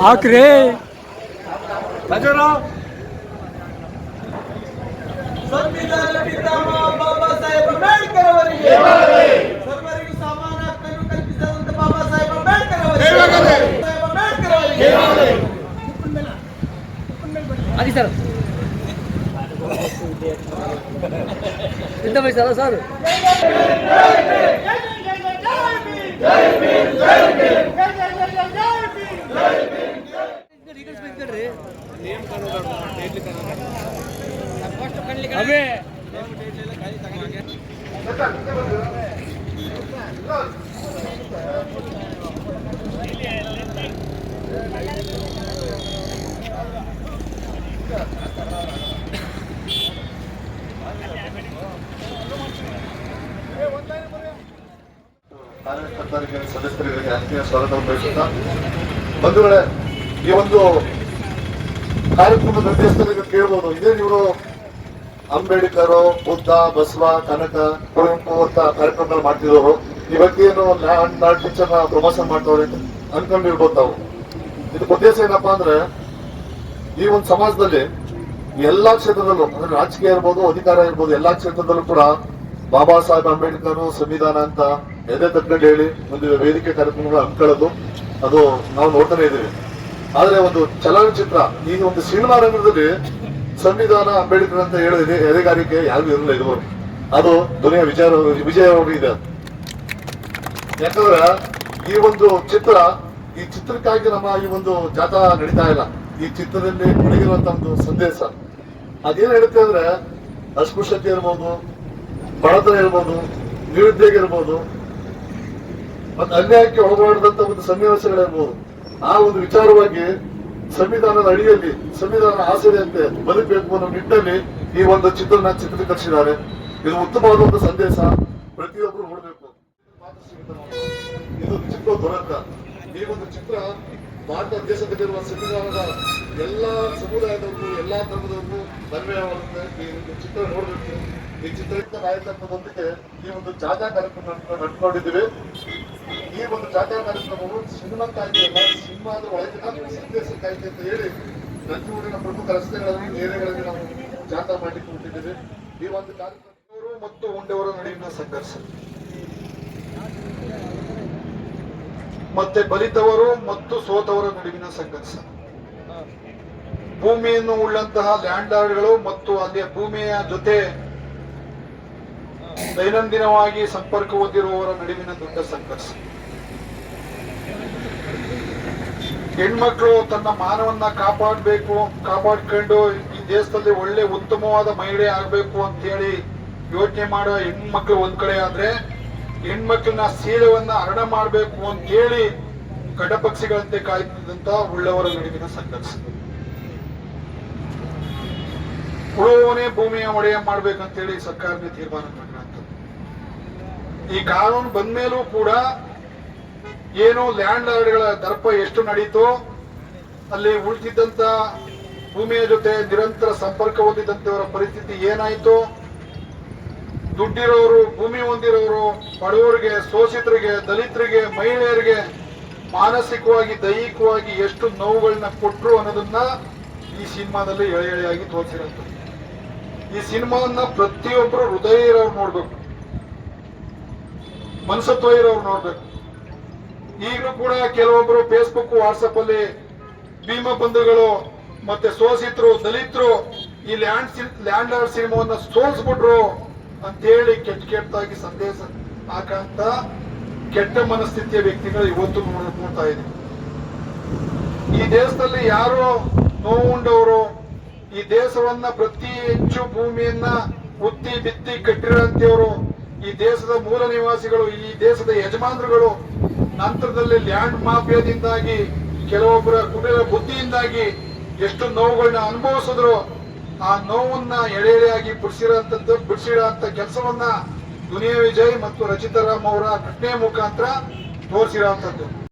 ಹಾಕ್ರಿ ಸಂವಿಧಾನ ಪಿತಾಮಹ ಬಾಬಾ ಸಾಹೇಬ್ ಅಂಬೇಡ್ಕರ್ ಅವರಿಗೆ ಸರ್ವರಿಗೂ ಸಮಾನ ಹಕ್ಕನ್ನು ಕಲ್ಪಿಸಿದಂತ ಬಾಬಾ ಸಾಹೇಬ್ ಅಂಬೇಡ್ಕರ್ ಅವರಿಗೆ ಸಾಹೇಬ್ ಅಂಬೇಡ್ಕರ್ ಅವರಿಗೆ ಆಗಿ ಸರ್ ಎಂತ ಸರ್ ಸರ್ ಅವೇ. ಕಾರ್ಯಕರ್ತರಿಗೆ ಸದಸ್ಯರಿಗೆ ಆತ್ಮೀಯ ಸ್ವಾಗತವನ್ನು ಬಯಸುತ್ತಾ ಬಂಧುಗಳೇ ಈ ಒಂದು ಕಾರ್ಯಕ್ರಮದ ಉದ್ದೇಶದಲ್ಲಿ ಕೇಳ್ಬೋದು. ಇದೇ ಇವರು ಅಂಬೇಡ್ಕರ್, ಬುದ್ಧ, ಬಸವ, ಕನಕ, ಕುವೆಂಪು ಅಂತ ಕಾರ್ಯಕ್ರಮಗಳು ಮಾಡ್ತಿದ್ದವರು ಇವತ್ತೇನು ಲ್ಯಾಂಡ್ ಟೀಚರ್ ಟೀಚರ್ನ ಪ್ರಮೋಷನ್ ಮಾಡ್ತವ್ರೆ ಅಂತ ಅನ್ಕೊಂಡಿರ್ಬೋದು ನಾವು. ಇದಕ್ಕೆ ಉದ್ದೇಶ ಏನಪ್ಪಾ ಅಂದ್ರೆ, ಈ ಒಂದು ಸಮಾಜದಲ್ಲಿ ಎಲ್ಲಾ ಕ್ಷೇತ್ರದಲ್ಲೂ, ಅಂದ್ರೆ ರಾಜಕೀಯ ಇರ್ಬೋದು, ಅಧಿಕಾರ ಇರ್ಬೋದು, ಎಲ್ಲಾ ಕ್ಷೇತ್ರದಲ್ಲೂ ಕೂಡ ಬಾಬಾ ಸಾಹೇಬ್ ಅಂಬೇಡ್ಕರ್, ಸಂವಿಧಾನ ಅಂತ ಎದೆ ತಕ್ಕಂಡು ಹೇಳಿ ಒಂದು ವೇದಿಕೆ ಕಾರ್ಯಕ್ರಮಗಳು ಹಮ್ಕೊಳ್ಳೋದು ಅದು ನಾವು ನೋಡ್ತಾನೆ ಇದ್ದೀವಿ. ಆದ್ರೆ ಒಂದು ಚಲನಚಿತ್ರ ಈ ಒಂದು ಸಿನಿಮಾ ರಂಗದಲ್ಲಿ ಸಂವಿಧಾನ ಅಂಬೇಡ್ಕರ್ ಅಂತ ಹೇಳಿದ್ರೆ ಎದೆಗಾರಿಕೆ ಯಾರಿಗೂ ಇರಲಿಲ್ಲ ಇದು ಅದು ದುನಿಯಾ ವಿಚಾರ ವಿಜಯ ಅವರು ಇದೆ. ಯಾಕಂದ್ರೆ ಈ ಒಂದು ಚಿತ್ರ, ಈ ಚಿತ್ರಕ್ಕಾಗಿ ನಮ್ಮ ಈ ಒಂದು ಜಾಥಾ ನಡೀತಾ ಇಲ್ಲ. ಈ ಚಿತ್ರದಲ್ಲಿ ಒಳಗಿರುವಂತ ಒಂದು ಸಂದೇಶ. ಅದೇನ್ ಹೇಳುತ್ತೆ ಅಂದ್ರೆ ಅಸ್ಪೃಶ್ಯತೆ ಇರ್ಬೋದು, ಬಡತನ ಇರ್ಬೋದು, ನಿರುದ್ಯೋಗ ಇರ್ಬೋದು, ಮತ್ತೆ ಅನ್ಯಾಯಕ್ಕೆ ಒಳಗೊಂಡಂತ ಒಂದು ಸನ್ನಿವೇಶಗಳಿರ್ಬೋದು. ಆ ಒಂದು ವಿಚಾರವಾಗಿ ಸಂವಿಧಾನದ ಅಡಿಯಲ್ಲಿ ಸಂವಿಧಾನ ಆಸರೆಯಂತೆ ಬದುಕಬೇಕು ಅನ್ನೋ ನಿಟ್ಟಿನಲ್ಲಿ ಈ ಒಂದು ಚಿತ್ರನ ಚಿತ್ರೀಕರಿಸಿದ್ದಾರೆ. ಇದು ಉತ್ತಮವಾದ ಸಂದೇಶ ಪ್ರತಿಯೊಬ್ಬರು ನೋಡಬೇಕು. ಇದು ಚಿತ್ರ ದುರಂತ. ಈ ಒಂದು ಚಿತ್ರ ಭಾರತ ದೇಶದಲ್ಲಿರುವ ಸಂವಿಧಾನದ ಎಲ್ಲಾ ಸಮುದಾಯದವರು ಎಲ್ಲಾ ಧರ್ಮದವರು ಅನ್ವಯವಾಗುತ್ತೆ ಈ ಒಂದು ಚಿತ್ರ ನೋಡಬೇಕು. ಈ ಚಿತ್ರದಿಂದ ನಾಯಕತ್ವದೊಂದಿಗೆ ಈ ಒಂದು ಜಾಥಾ ಕಾರ್ಯಕ್ರಮ ನಡ್ಕೊಂಡಿದ್ದೀವಿ. ಈ ಒಂದು ಜಾಥಾ ಕಾರ್ಯಕ್ರಮವು ಸಿನಿಮಾಕ್ಕಾಗಿ ಅಲ್ಲ, ಸಿನಿಮಾದ ಅಂತ ಹೇಳಿ ನಂಜೂರಿನ ಪ್ರಮುಖ ರಸ್ತೆಗಳಲ್ಲಿ, ನೇರೆಗಳಲ್ಲಿ ನಾವು ಜಾಥಾ ಮಾಡಿ ಕೊಟ್ಟಿದ್ದೇವೆ ಈ ಒಂದು ಕಾರ್ಯಕ್ರಮವರು ಮತ್ತು ಉಂಡೆಯವರ ನಡುವಿನ ಸಂಘರ್ಷ. ಮತ್ತೆ ಬಲಿತವರು ಮತ್ತು ಸೋತವರ ನಡುವಿನ ಸಂಘರ್ಷ. ಭೂಮಿಯನ್ನು ಉಳ್ಳಂತಹ ಲ್ಯಾಂಡ್ ಲಾರ್ಡ್ಗಳು ಮತ್ತು ಅಲ್ಲಿಯ ಭೂಮಿಯ ಜೊತೆ ದೈನಂದಿನವಾಗಿ ಸಂಪರ್ಕ ಹೊಂದಿರುವವರ ನಡುವಿನ ದೊಡ್ಡ ಸಂಘರ್ಷ. ಹೆಣ್ಮಕ್ಳು ತನ್ನ ಮಾನವನ್ನ ಕಾಪಾಡಬೇಕು, ಕಾಪಾಡ್ಕೊಂಡು ಈ ದೇಶದಲ್ಲಿ ಒಳ್ಳೆ ಉತ್ತಮವಾದ ಮಹಿಳೆ ಆಗ್ಬೇಕು ಅಂತ ಹೇಳಿ ಯೋಚನೆ ಮಾಡೋ ಹೆಣ್ಮಕ್ಳು ಒಂದ್ ಕಡೆ ಆದ್ರೆ, ಹೆಣ್ಮಕ್ಳನ್ನ ಸೀಳವನ್ನ ಹರಣ ಮಾಡ್ಬೇಕು ಅಂತ ಹೇಳಿ ಕಡಪಕ್ಷಿಗಳಂತೆ ಕಾಯ್ತಿದ್ದಂತ ಉಳ್ಳವರ ನಡುವಿನ ಸಂಘರ್ಷ. ಉಳುವವನೇ ಭೂಮಿಯ ಒಡೆಯ ಮಾಡ್ಬೇಕಂತೇಳಿ ಸರ್ಕಾರನೇ ತೀರ್ಮಾನ ಮಾಡಿರಂಥದ್ದು ಈ ಕಾನೂನು ಬಂದ್ಮೇಲೂ ಕೂಡ ಏನು ಲ್ಯಾಂಡ್ ಲಾರ್ಡ್ಗಳ ದರ್ಪ ಎಷ್ಟು ನಡೀತೋ, ಅಲ್ಲಿ ಉಳಿದಿದ್ದಂತ ಭೂಮಿಯ ಜೊತೆ ನಿರಂತರ ಸಂಪರ್ಕ ಹೊಂದಿದಂತವರ ಪರಿಸ್ಥಿತಿ ಏನಾಯ್ತು, ದುಡ್ಡಿರೋರು, ಭೂಮಿ ಹೊಂದಿರೋರು, ಬಡವರಿಗೆ, ಶೋಷಿತರಿಗೆ, ದಲಿತರಿಗೆ, ಮಹಿಳೆಯರಿಗೆ ಮಾನಸಿಕವಾಗಿ, ದೈಹಿಕವಾಗಿ ಎಷ್ಟು ನೋವುಗಳನ್ನ ಕೊಟ್ಟರು ಅನ್ನೋದನ್ನ ಈ ಸಿನಿಮಾದಲ್ಲಿ ಎಳೆ ಎಳೆಯಾಗಿ ತೋರಿಸಿರುತ್ತೆ ಈ ಸಿನಿಮಾವನ್ನ ಪ್ರತಿಯೊಬ್ಬರು ಹೃದಯ ಇರೋರು ನೋಡ್ಬೇಕು. ಮನಸತ್ವ ಇರೋರು ನೋಡ್ಬೇಕು. ಈಗಲೂ ಕೂಡ ಕೆಲವೊಬ್ಬರು ಫೇಸ್ಬುಕ್ ವಾಟ್ಸಪ್ ಅಲ್ಲಿ ಭೀಮ ಬಂಧುಗಳು ಮತ್ತೆ ಶೋಷಿತರು ದಲಿತರು ಈ ಲ್ಯಾಂಡ್ ಲ್ಯಾಂಡ್ ಲಾರ್ಡ್ ಸಿನಿಮಾವನ್ನ ಸೋಲ್ಸ್ಬಿಟ್ರು ಅಂತೇಳಿ ಕೆಟ್ಟ ಕೆಟ್ಟದಾಗಿ ಸಂದೇಶ ಹಾಕಂತ ಕೆಟ್ಟ ಮನಸ್ಥಿತಿಯ ವ್ಯಕ್ತಿಗಳು ಇವತ್ತು ನೋಡ್ತಾ ಇದೆ ಈ ದೇಶದಲ್ಲಿ ಯಾರು ನೋವುಂಡವರು, ಈ ದೇಶವನ್ನ ಪ್ರತಿ ಹೆಚ್ಚು ಭೂಮಿಯನ್ನ ಉತ್ತಿ ಬಿತ್ತಿ ಕಟ್ಟಿರುವಂತೆಯವರು ಈ ದೇಶದ ಮೂಲ ನಿವಾಸಿಗಳು, ಈ ದೇಶದ ಯಜಮಾನರುಗಳು ನಂತರದಲ್ಲಿ ಲ್ಯಾಂಡ್ ಮಾಫಿಯಾದಿಂದಾಗಿ, ಕೆಲವೊಬ್ಬರ ಕುಟುಂಬ ಬುದ್ಧಿಯಿಂದಾಗಿ ಎಷ್ಟು ನೋವುಗಳನ್ನ ಅನುಭವಿಸಿದ್ರು, ಆ ನೋವನ್ನ ಎಳೆ ಎಳೆಯಾಗಿ ಬಿಡಿಸಿರೋಂಥದ್ದು ಬಿಡಿಸಿರೋ ಅಂತ ಕೆಲಸವನ್ನ ದುನಿಯಾ ವಿಜಯ್ ಮತ್ತು ರಚಿತಾರಾಮ್ ಅವರ ಘಟನೆ ಮುಖಾಂತರ ತೋರಿಸಿರೋಂಥದ್ದು.